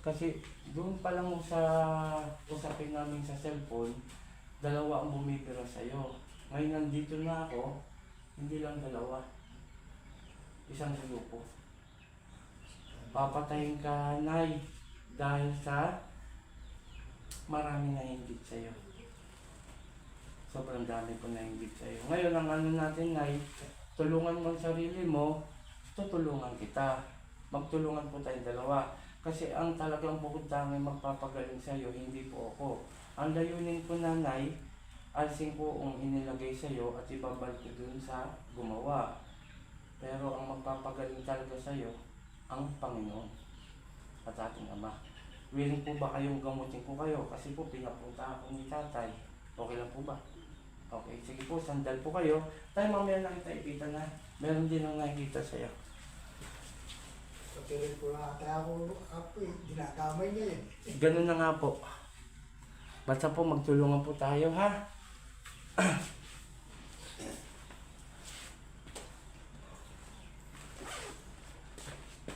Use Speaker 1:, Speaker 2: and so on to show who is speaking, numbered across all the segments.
Speaker 1: Kasi doon pa lang sa usapin namin sa cellphone, dalawa ang bumibira sa'yo. Ngayon nandito na ako, hindi lang dalawa. Isang grupo. Papatayin ka, Nay, dahil sa marami na hindi sa'yo. Sobrang dami po na hindi sa'yo. Ngayon, ang ano natin, Nay, tulungan mo ang sarili mo, tutulungan kita. Magtulungan po tayong dalawa. Kasi ang talagang bukod tanging magpapagaling sa'yo, hindi po ako. Ang layunin ko, Nanay, alsing ko ang inilagay sa'yo at ibabalik ko dun sa gumawa. Pero ang magpapagaling talaga sa'yo, ang Panginoon at ating Ama. Willing po ba kayong gamutin ko kayo? Kasi po pinapunta ako ni tatay. Okay lang po ba? Okay, sige po, sandal po kayo. Tayo mamaya na kita ipita na. Meron din ang nakikita sa'yo.
Speaker 2: Kapilin ko lang kaya ako, ako eh, dinakamay niya eh.
Speaker 1: Ganun na nga po. Basta po magtulungan po tayo ha.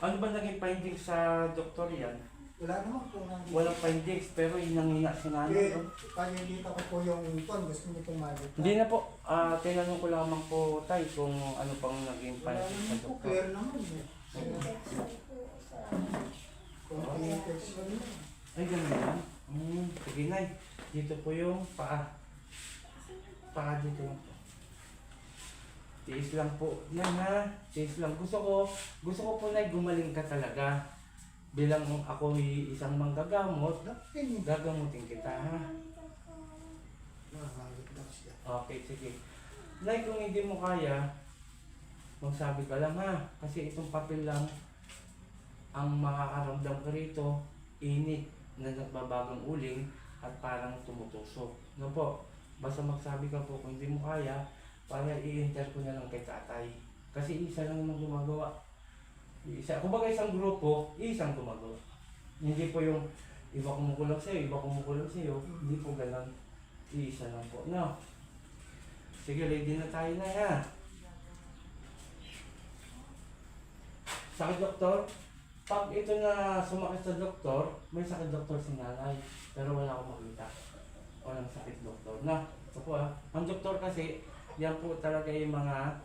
Speaker 1: ano ba naging findings sa doktor yan?
Speaker 2: Wala naman po nang
Speaker 1: Walang findings pero yun ang hina si nanay.
Speaker 2: Eh,
Speaker 1: no?
Speaker 2: panilit ako po yung ton, gusto niyo pong malit.
Speaker 1: Hindi na po. Ah, tinanong ko lamang po tayo kung ano pang naging
Speaker 2: Wala
Speaker 1: findings sa
Speaker 2: naman po,
Speaker 1: doktor.
Speaker 2: clear naman eh.
Speaker 3: Infection po sa
Speaker 2: Kung may infection na.
Speaker 1: Ay, ganun yan. Hmm, sige nay. Dito po yung paa. Paa dito lang po. Tiis lang po. Yan ha. Tiis lang. Gusto ko, gusto ko po na gumaling ka talaga. Bilang ako isang manggagamot, gagamutin kita ha. Okay, sige. Nay, kung hindi mo kaya, magsabi ka lang ha. Kasi itong papel lang ang makakaramdam ka rito, init na nagbabagang uling at parang tumutusok. No po? Basta magsabi ka po kung hindi mo kaya, para i-enter ko na lang kay tatay. Kasi isa lang naman gumagawa. Isa, kumbaga isang grupo, isang gumagawa. Hindi po yung iba kumukulang sa'yo, iba kumukulang sa'yo. Hindi po ganun. Isa lang po. No? Sige, ready na tayo na ha. Sakit doktor? Pag ito na sumakit sa doktor, may sakit doktor si nanay. Pero wala akong makita. Walang sakit doktor. Na, ito po ah. Ang doktor kasi, yan po talaga yung mga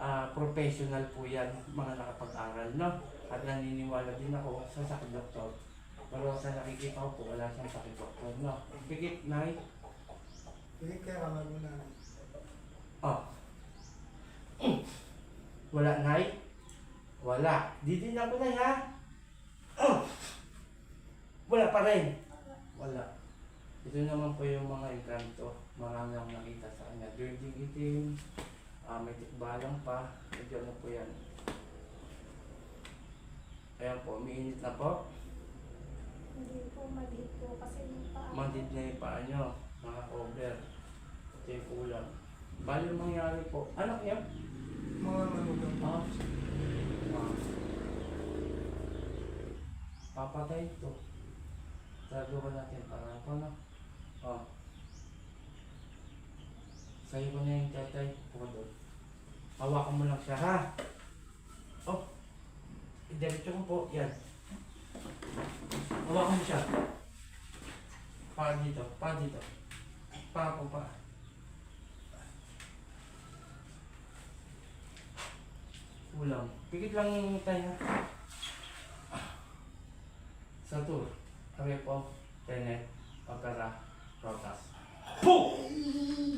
Speaker 1: ah, professional po yan, mga nakapag-aral, no? At naniniwala din ako sa sakit doktor. Pero sa nakikita ko po, wala siyang sakit doktor, no? Pikit, nay.
Speaker 2: Hindi kaya kamay mo na.
Speaker 1: Oh. Wala, Nay? Wala. Didin ako, Nay, ha? Wala pa rin. Wala. Ito naman po yung mga engkanto. Marami akong nakita sa kanya. Dirting itim, ah, may tikbalang pa. Medyo ano po yan. Ayan po, umiinit na po.
Speaker 3: hindi po maliit po kasi yung paa.
Speaker 1: Mandid na yung paa nyo, mga cover. Ito yung kulang. Bali yung mangyari po. Anak niya?
Speaker 2: Mga manugang po.
Speaker 1: Ah. Papatay ito. Gagawa natin para ito na. Oh. Sa'yo ko na yung tatay. Puka doon. Hawakan mo lang siya ha. Oh. Idiretso ko po. Yan. Hawakan mo siya. Pa dito. Pa dito. Pa po pa. Kulang. Pikit lang tayo. Sa tour. Arepo, Tenet, Pagkara, Rotas. Po!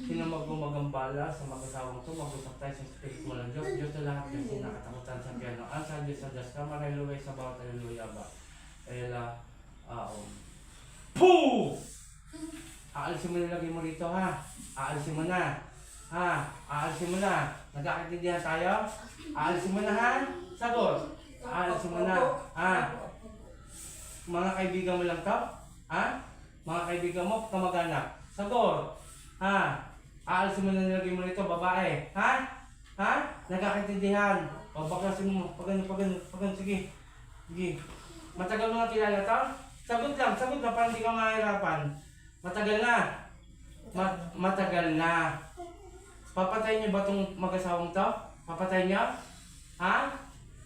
Speaker 1: Sino magumagambala sa mag-asawang to, mag-usap tayo sa Espiritu ng Diyos. Diyos na lahat kasi nakatakutan sa piano. Ang sa Diyos sa Diyos ka, mariluway sa bawat haleluya ba? Ela, aom. Po! Aalisin mo nilagay mo rito ha. Aalisin mo na. Ha? Aalisin mo na. Nagkakaintindihan tayo? Aalisin mo na ha? Sagot. Aalisin mo na. Ha? Mga kaibigan mo lang to? Ha? Mga kaibigan mo, kamag-anak. Sagot. Ha? Aalisin mo na nilagay mo rito, babae. Ha? Ha? Nagkakaintindihan. O baklasin mo. Pag ano, pag ano, pag ano, sige. Sige. Matagal mo na kilala to? Sagot lang, sagot lang, parang hindi ka mahirapan. Matagal na. Ma- matagal na. Papatay niyo ba itong mag-asawang to? Papatay niyo? Ha?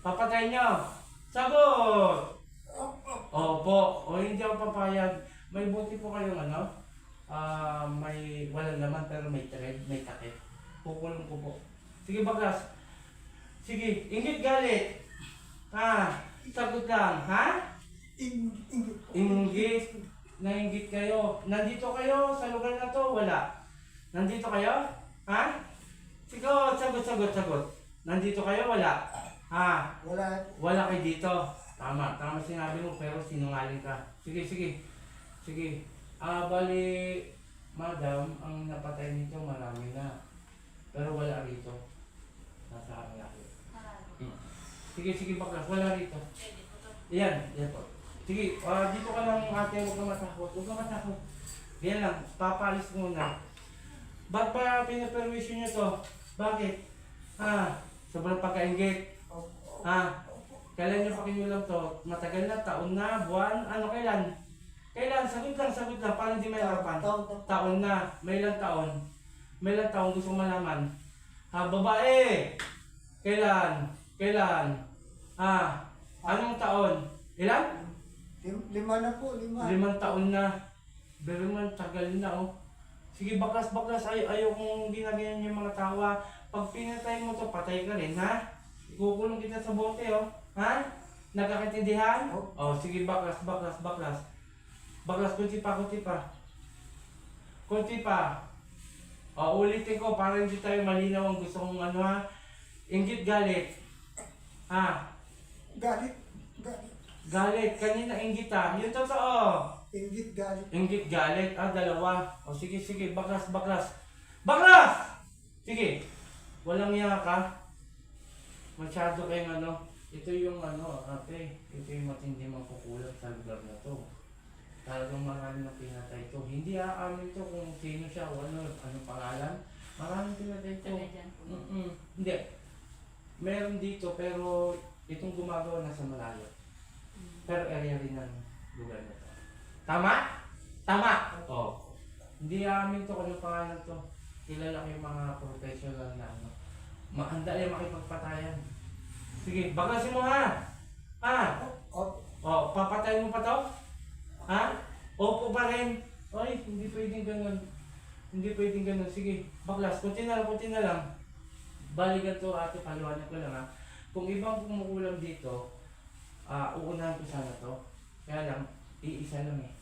Speaker 1: Papatay niyo? Sagot! Opo. O hindi ako papayag. May buti po kayong ano, ah may wala naman pero may thread, may takip. Kukulong ko po. Sige baglas. Sige, ingit galit. Ha, sagot lang, ha?
Speaker 2: Ing, ing,
Speaker 1: Inggit. Nainggit kayo. Nandito kayo sa lugar na to? Wala. Nandito kayo? Ha? Sigot, sagot, sagot, sagot. Nandito kayo? Wala. Ha?
Speaker 2: Wala.
Speaker 1: Wala kayo dito. Tama, tama sinabi mo pero sinungaling ka. Sige, sige. Sige. Ah, bali, madam, ang napatay nito marami na. Pero wala rito. Nasa akin laki. Sige, sige baklas. Wala rito. Yan, yan po. Sige, ah, dito ka lang ate, huwag ka matakot. Huwag ka matakot. Yan lang, papalis muna. Ba't pa pinapermission nyo to? Bakit? Ah, sobrang pagkaingit.
Speaker 2: Opo.
Speaker 1: Kailan nyo pakinulam to? Matagal na, taon na, buwan, ano kailan? Kailan? Sagot lang, sagot lang, para hindi may harapan.
Speaker 2: Taon, taon.
Speaker 1: Taon na, may ilang taon. May ilang taon gusto malaman. Ha, babae! Kailan? Kailan? Ah, anong taon? Ilan?
Speaker 2: Lim, lima na po, lima.
Speaker 1: Limang taon na. Pero man, tagal na oh. Sige, baklas, baklas. Ay, ayaw kong ginagayan yung mga tawa. Pag pinatay mo to, patay ka rin, ha? Ikukulong kita sa bote, oh. Ha? Nagkakaintindihan?
Speaker 2: Oh.
Speaker 1: Oh, sige, baklas, baklas, baklas. Baklas, kunti pa, kunti pa. Kunti pa. Oh, ulitin ko para hindi tayo malinaw ang gusto kong ano ha. Inggit galit. Ha?
Speaker 2: Galit. Galit.
Speaker 1: Galit. Kanina inggit ha. Yung totoo.
Speaker 2: Ingit galit.
Speaker 1: Inggit galit. Ah, dalawa. O sige, sige. Baklas, baklas. Baklas! Sige. Walang iya ka. Masyado kayong ano. Ito yung ano, ate. Ito yung matindi makukulat sa lugar na to. Talagang marami na pinatay to. Hindi aamin to kung sino siya o ano, ano pangalan. Maraming pinatay to. Mm-mm. Hindi. Meron dito pero itong gumagawa nasa malayo. Pero area rin ng lugar na to. Tama? Tama? Oo. Hindi amin to kung ano pangalan to. Kilala ko yung mga professional na ano. Mahanda yung makipagpatayan. Sige, bakasin mo ha! Ha?
Speaker 2: Opo.
Speaker 1: O, papatayin mo pa to? Ha? Opo pa rin. Ay, hindi pwedeng ganun. Hindi pwedeng ganun. Sige, baklas. Kunti na lang, kunti na lang. Balikan to ate, paliwanag ko lang ha. Kung ibang kumukulam dito, ah uunahan ko sana to. Kaya lang, iisa lang eh.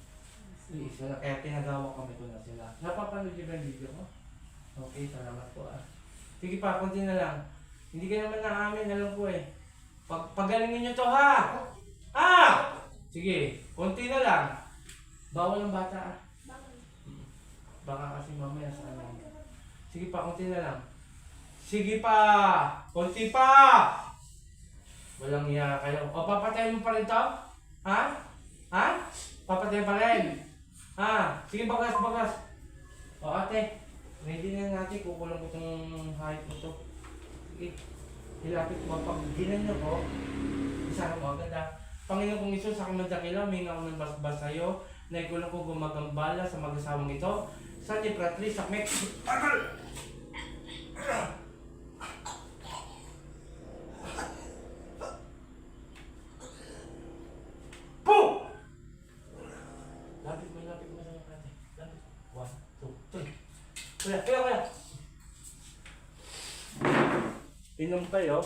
Speaker 1: Iisa lang. Kaya pinagawa kami ko na sila. Napapanood niyo ba yung video ko? Okay, salamat po ah. Sige pa, kunti na lang. Hindi ka naman naamin, alam ko eh. Pag pagalingin niyo to ha! Ha! Sige, konti na lang. Bawal ang bata ah. Baka kasi mamaya sa ano. Sige pa, konti na lang. Sige pa! Konti pa! Walang iya kayo. O, papatayin mo pa rin to? Ha? Ha? Papatayin pa rin? Ha? Sige, bagas, bagas. O, ate. Ready na natin. Kukulang ko itong height mo to. Sige. Hilapit mo. Pag ginan nyo ko, isa mo agad ha. Panginoon kong Isus, sa kamadakila, may nga ako ng basbas sa'yo. Naigulang ko gumagambala sa mag-asawang ito. Sa ni Pratri, sa Mek... Boom! Lapit mo, lapit mo sa ate. Lapit. One, two, three. Kuya, kuya, kuya. Inom kayo.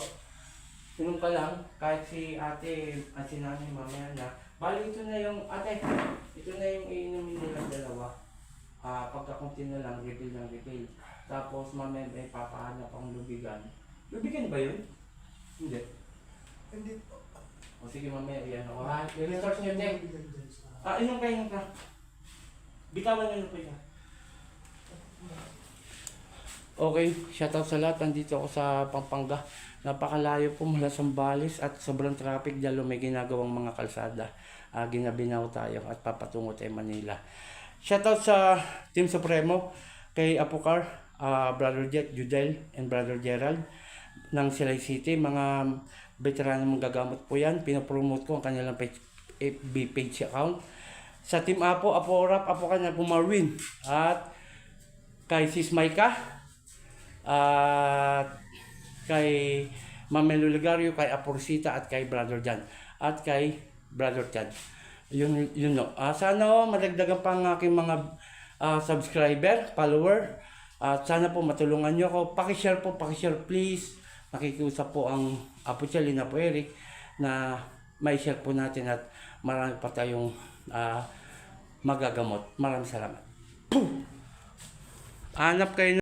Speaker 1: Inom ka lang. Kahit si ate at si nanay mamaya na. Bali, ito na yung, ate, ito na yung iinumin nilang dalawa. Ah, pagkakunti na lang, refill ng refill. Tapos mamaya may papahanap ang lubigan. Lubigan ba yun? Hindi.
Speaker 2: Hindi po.
Speaker 1: O sige mamaya, iyan ako ha. I-restart niyo, Tek.
Speaker 2: Bigyan dyan sa-
Speaker 1: Ah, inom ka, inom ka. Bitawan niyo na po ito. Okay, shoutout sa lahat. Nandito ako sa Pampanga. Napakalayo po mula sa Sambales at sobrang traffic dahil may ginagawang mga kalsada. Uh, ginabinaw tayo at papatungo tayo Manila. Shoutout sa Team Supremo, kay Apocar, ah, Brother Jet, Judel, and Brother Gerald ng Silay City. Mga veteran ng gagamot po yan. Pinapromote ko ang kanilang page, FB page account. Sa Team Apo, Apo Rap, Apo Kanya, po Marwin. At kay Sis Maika. At kay Mamelo Ligario, kay Apo Rosita at kay Brother Jan. At kay Brother Chad. Yun, yun no. Ah, sana oh, madagdagan pa ang aking mga ah, subscriber, follower. At sana po matulungan nyo ako. Pakishare po, pakishare please. Nakikiusap po ang Apo Chalina po Eric na may share po natin at marami pa tayong ah, magagamot. Maraming salamat. Hanap kayo